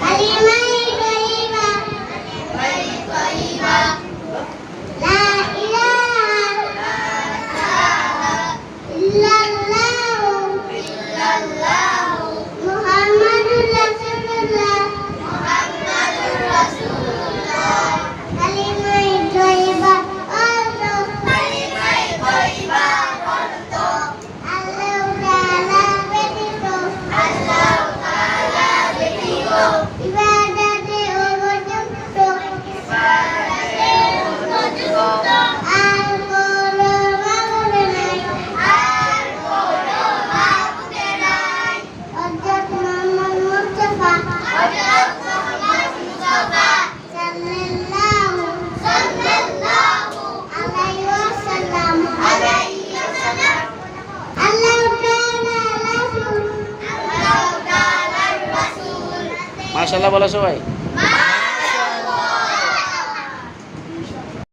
வாழ்வு মাশাল্লাহ বলো সবাই।